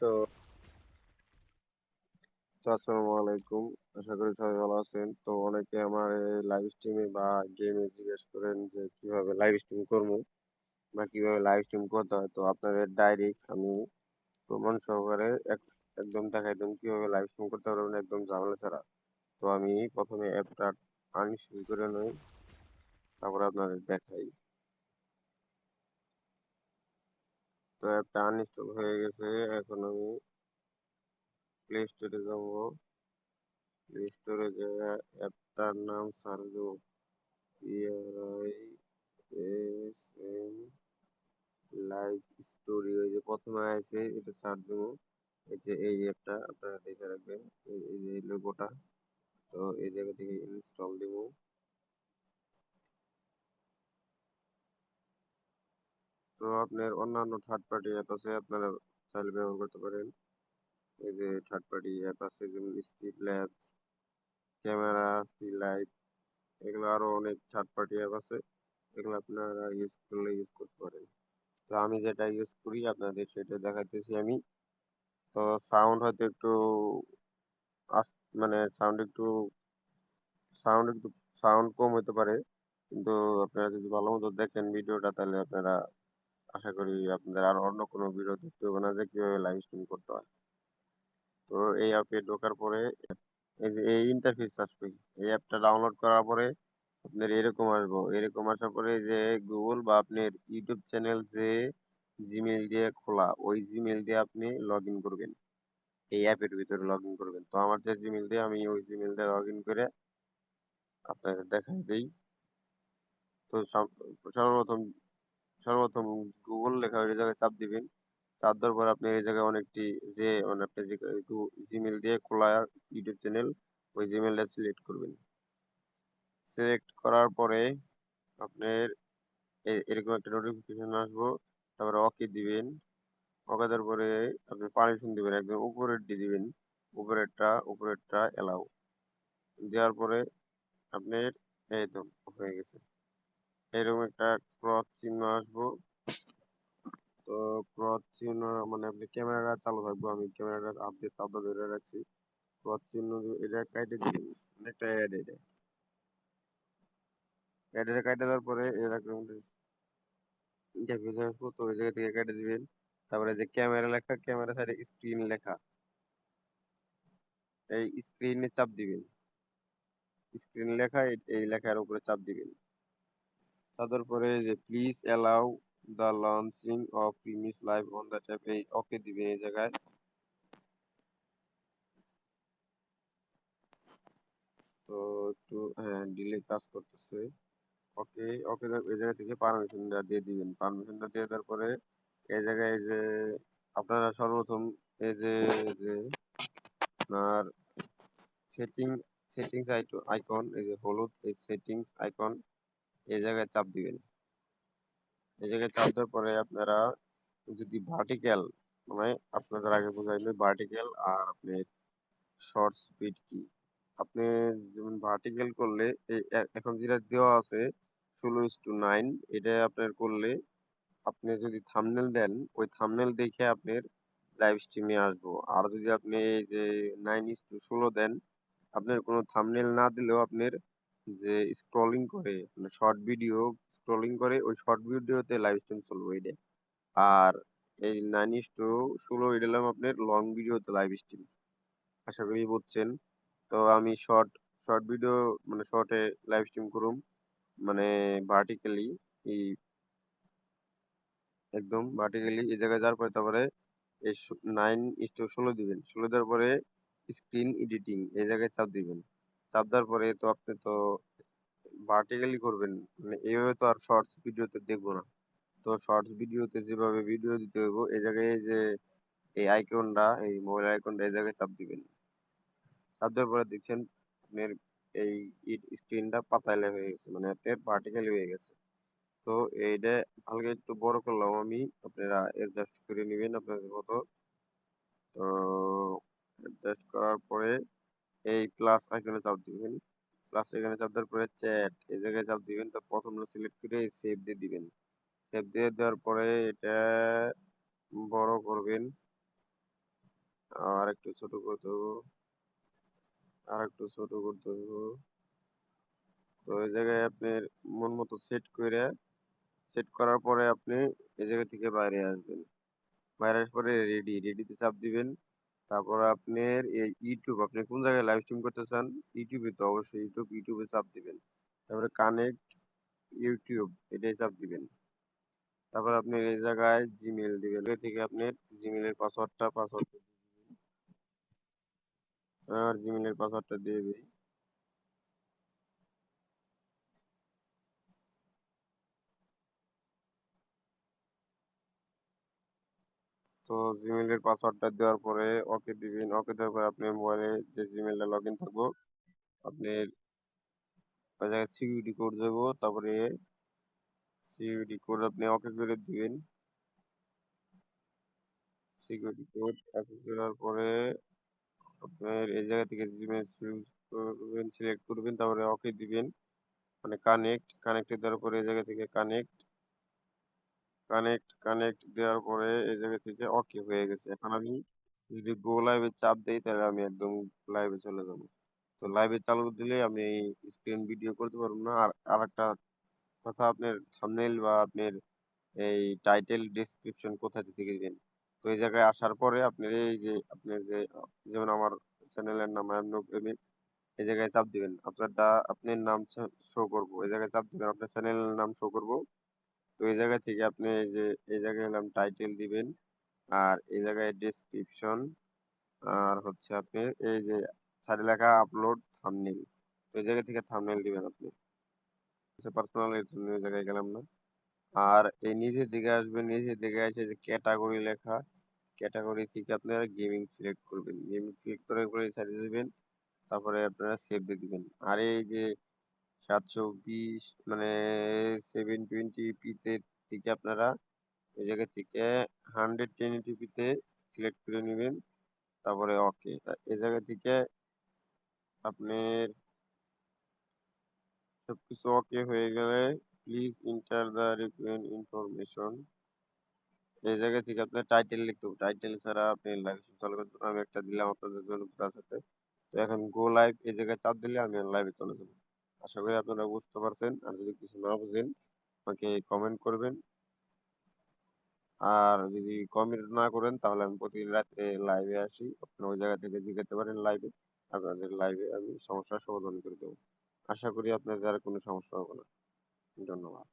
তো আসসালামু আলাইকুম। আশা করি সবাই ভালো আছেন। তো অনেকে আমার লাইভ স্ট্রিমে বা গেমে জিজ্ঞেস করেন যে, কীভাবে লাইভ স্ট্রিম করব বা কীভাবে লাইভ স্ট্রিম করতে হয়? তো আপনাদের ডাইরেক্ট আমি প্রমাণ সহকারে এক- একদম দেখাই দিলাম কীভাবে লাইভ স্ট্রিম করতে পারবেন একদম ঝামেলা ছাড়া। তো আমি প্রথমে অ্যাপটা আনইনস্টল করে নিই, তারপর আপনাদের দেখাই। তো অ্যাপটা আনইনস্টল হয়ে গেছে, এখন আমি প্লে স্টোরে যাব। প্লে স্টোরে যে অ্যাপটার নাম সার্চ দেবো। PRI S M live story ওই যে প্রথমে আছে, এটা সার্চ দেবো। এই যে, এই অ্যাপটা আপনারা দেখে রাখবেন, এই এই যে লোগোটা তো এই জায়গা থেকে ইনস্টল দেব। তো আপনার অন্যান্য থার্ড পার্টি অ্যাপ আছে, আপনারা চাইলে ব্যবহার করতে পারেন। এই যে থার্ড পার্টি অ্যাপ আছে, যেমন steep labs CameraFi light এগুলো আরও অনেক থার্ড পার্টি অ্যাপ আছে, এগুলো আপনারা ইউজ করলে ইউজ করতে পারেন। তো আমি যেটা ইউজ করি আপনাদের সেটা দেখাইতেছি আমি। তো সাউন্ড হয়তো একটু মানে সাউন্ড একটু সাউন্ড একটু সাউন্ড কম হতে পারে, কিন্তু আপনারা যদি ভালো মতো দেখেন ভিডিওটা তাহলে আপনারা আশা করি আপনাদের আর অন্য কোনো ভিডিও দেখতে হবে না যে কীভাবে লাইভ স্ট্রিম করতে হয়। তো এই অ্যাপে ঢোকার পরে এই যে এই ইন্টারফেস আসবে, এই অ্যাপটা ডাউনলোড করার পরে আপনার এরকম আসব। এরকম আসার পরে যে গুগল বা আপনার ইউটিউব চ্যানেল যে জিমেল দিয়ে খোলা, ওই জিমেল দিয়ে আপনি লগ ইন করবেন। এই অ্যাপের ভিতরে লগ ইন করবেন। তো আমার যে জিমেল দিয়ে আমি ওই জিমেল দিয়ে লগ ইন করে আপনাদের দেখাই দিই। তো সর্বপ্রথম সর্বপ্রথম গুগল লেখা ওই জায়গায় চাপ দিবেন। চাপ দেওয়ার পর আপনি এই জায়গায় অনেকটি যে মানে আপনি যে জিমেল দিয়ে খোলা ইউটিউব চ্যানেল ওই জিমেলটা সিলেক্ট করবেন। সিলেক্ট করার পরে আপনার এরকম একটা নোটিফিকেশন আসব, তারপরে ওকে দিবেন। ওকে দেওয়ার পরে আপনি পারমিশন দিবেন, একদম উপরের দিয়ে দিবেন। উপরেরটা উপরেরটা এলাও দেওয়ার পরে আপনার এই তো হয়ে গেছে। এরকম একটা ক্রস চিহ্ন আসব। তো ক্রস চিহ্ন মানে আপনি ক্যামেরাটা চালু থাকব, আমি ক্যামেরাটা আপডেট চাপটা ধরে রাখছি। ক্রস চিহ্ন এটা কাটে দিবেন অনেকটা অ্যাড এটা অ্যাড এটা কাটে দেওয়ার পরে এরকম ইন্টারভিউ আসব, তো ওই জায়গা থেকে কেটে দিবেন। তারপরে যে ক্যামেরা লেখা, ক্যামেরা সাইডে স্ক্রিন লেখা। এই স্ক্রিনে চাপ দিবেন। স্ক্রিন লেখা, এই লেখার উপরে চাপ দিবেন। তারপর পরে যে please allow the launching of Prism live on the tab এই ওকে দিবেন এই জায়গায়। তো একটু হ্যাঁ ডিলে কাজ করতেছে। ওকে ওকে এই জায়গা থেকে পারমিশনটা দিয়ে দিবেন। পারমিশনটা দিয়ে দেওয়ার পরে এই জায়গায় যে, আপনারা সর্বপ্রথম এই যে যে আপনার সেটিং সেটিংস আইকন এই যে হলুদ, এই সেটিংস আইকন এই জায়গায় চাপ দিবেন। এই জায়গায় চাপ দেওয়ার পরে আপনারা যদি ভার্টিক্যাল মানে আপনাদের আগে বোঝাইলো ভার্টিক্যাল আর আপনি শর্ট স্পিড কি? আপনি যেমন ভার্টিক্যাল করলে এখন যেটা দেওয়া আছে ষোলো ইস টু নাইন এটা আপনার করলে আপনি যদি থামনেল দেন, ওই থামনেল দেখে আপনার লাইভ স্ট্রিমে আসব। আর যদি আপনি এই যে নাইন ইস টু ষোলো দেন, আপনার কোনো থামনেল না দিলেও আপনার যে স্ক্রলিং করে মানে শর্ট ভিডিও স্ক্রলিং করে, ওই শর্ট ভিডিওতে লাইভ স্ট্রিম চলবে এটা আর এই নাইন ইস টু ষোলো এটা আপনার লং ভিডিওতে লাইভ স্ট্রিম আশা করি বুঝছেন? তো আমি শর্ট শর্ট ভিডিও মানে শর্টে লাইভ স্ট্রিম করুম মানে ভার্টিক্যালি এই একদম ভার্টিক্যালি এই জায়গায় যাওয়ার পরে তারপরে এই নাইন ইস টু ষোলো দিবেন। ষোলো দেওয়ার পরে স্ক্রিন এডিটিং এই জায়গায় চাপ দিবেন। চাপ দেওয়ার পরে তো আপনি তো ভার্টিক্যালি করবেন। মানে এইভাবে তো আর শর্টস ভিডিওতে দেখব না। তো শর্টস ভিডিওতে যেভাবে ভিডিও দিতে হইব এই জায়গায় যে এই আইকনটা এই মোবাইল আইকনটা এই জায়গায় চাপ দিবেন। চাপ দেওয়ার পরে দেখছেন আপনার এই স্ক্রিনটা পাতালে হয়ে গেছে মানে আপনার ভার্টিক্যালি হয়ে গেছে। তো এইটা হালকা একটু বড় করলাম আমি, আপনারা অ্যাডজাস্ট করে নেবেন আপনাদের মতো। তো অ্যাডজাস্ট করার পরে এই প্লাস আইকনে চাপ দিবেন। প্লাস এখানে চাপ দেওয়ার পরে চ্যাট এই জায়গায় চাপ দিবেন তো প্রথমটা সিলেক্ট করে সেভ দিয়ে দিবেন। সেভ দিয়ে দেওয়ার পরে এটা বড় করবেন। আর একটু ছোট করতে হবে আর একটু ছোট করতে হবে তো এই জায়গায় আপনি মন মতো সেট করে সেট করার পরে আপনি এই জায়গা থেকে বাইরে আসবেন। বাইরে আসার পরে রেডি রেডিতে চাপ দিবেন। তারপর আপনার এই ইউটিউব আপনি কোন জায়গায় লাইভ স্ট্রিম করতে চান? ইউটিউবে তো অবশ্যই ইউটিউব ইউটিউবে চাপ দিবেন। তারপরে কানেক্ট ইউটিউব এটাই চাপ দিবেন। তারপর আপনি এই জায়গায় জিমেল দিবেন। এর থেকে আপনি জিমেলের পাসওয়ার্ডটা পাসওয়ার্ড আর জিমেলের পাসওয়ার্ডটা দিয়ে দিই তো জিমেলের পাসওয়ার্ডটা দেওয়ার পরে ওকে দিবেন। ওকে দেওয়ার পরে আপনার মোবাইলে যে জিমেলটা লগ ইন থাকব, আপনি ওই জায়গায় সিকিউরিটি কোড দেবো, তারপরে সিকিউরিটি কোড আপনি ওকে করে দিবেন। সিকিউরিটি কোড ওকে করার পরে আপনার এই জায়গা থেকে জিমেল করবেন সিলেক্ট করবেন, তারপরে ওকে দিবেন। মানে কানেক্ট কানেক্ট দেওয়ার পরে এই জায়গা থেকে কানেক্ট কানেক্ট কানেক্ট দেওয়ার পরে এই জায়গা থেকে ওকে হয়ে গেছে। এখন আমি যদি গো লাইভে চাপ দেই, তাহলে আমি একদম লাইভে চলে যাব। তো লাইভে চালু দিলে আমি স্ক্রিন ভিডিও করতে পারব না। আর আরেকটা কথা, আপনার থাম্বনেইল বা আপনার এই টাইটেল ডেসক্রিপশন কোথা থেকে দিবেন? তো এই জায়গায় আসার পরে আপনার এই যে, আপনার যে, যেমন আমার চ্যানেলের নাম এই জায়গায় চাপ দিবেন। আপনারটা, আপনার নাম শো করব। এই জায়গায় চাপ দিবেন, আপনার চ্যানেলের নাম শো করব। তো এই জায়গা থেকে আপনি এই যে, এই জায়গায় এলাম টাইটেল দিবেন, আর এই জায়গায় ডেসক্রিপশন আর হচ্ছে আপনি এই যে সাইডে লেখা আপলোড থাম্বনেল তো এই জায়গা থেকে থাম্বনেল দিবেন আপনি। পার্সোনাল এর জন্য ওই জায়গায় গেলাম না। আর এই নিচের দিকে আসবেন, নিচের দিকে এসে যে ক্যাটাগরি লেখা ক্যাটাগরি থেকে আপনারা গেমিং সিলেক্ট করবেন। গেমিং সিলেক্ট করার পরে সাইডে দিবেন, তারপরে আপনারা সেভ দিয়ে দিবেন। আর এই যে সাতশো বিশ মানে সেভেন টোয়েন্টি পিতে থেকে আপনারা এই জায়গা থেকে হান্ড্রেড টেন টিপিতে সিলেক্ট করে নেবেন। তারপরে ওকে এই জায়গা থেকে আপনার সবকিছু ওকে হয়ে গেলে please enter the required information এই জায়গা থেকে আপনার টাইটেল লিখতে হবে। টাইটেল ছাড়া আপনি লাইভ চালু আমি একটা দিলাম আপনাদের জন্য সাথে। তো এখন গো লাইভ এই জায়গায় চাপ দিলে আমি লাইভে চলে যাব। আশা করি আপনারা বুঝতে পারছেন। আর যদি কিছু না বুঝেন, আমাকে কমেন্ট করবেন। আর যদি কমেন্ট না করেন, তাহলে আমি প্রতিদিন রাত্রে লাইভে আসি। আপনারা ওই জায়গা থেকে জিজ্ঞাসা পারেন লাইভে আপনাদের লাইভে আমি সমস্যার সমাধান করে দেবো। আশা করি আপনাদের আর কোনো সমস্যা হবে না। ধন্যবাদ।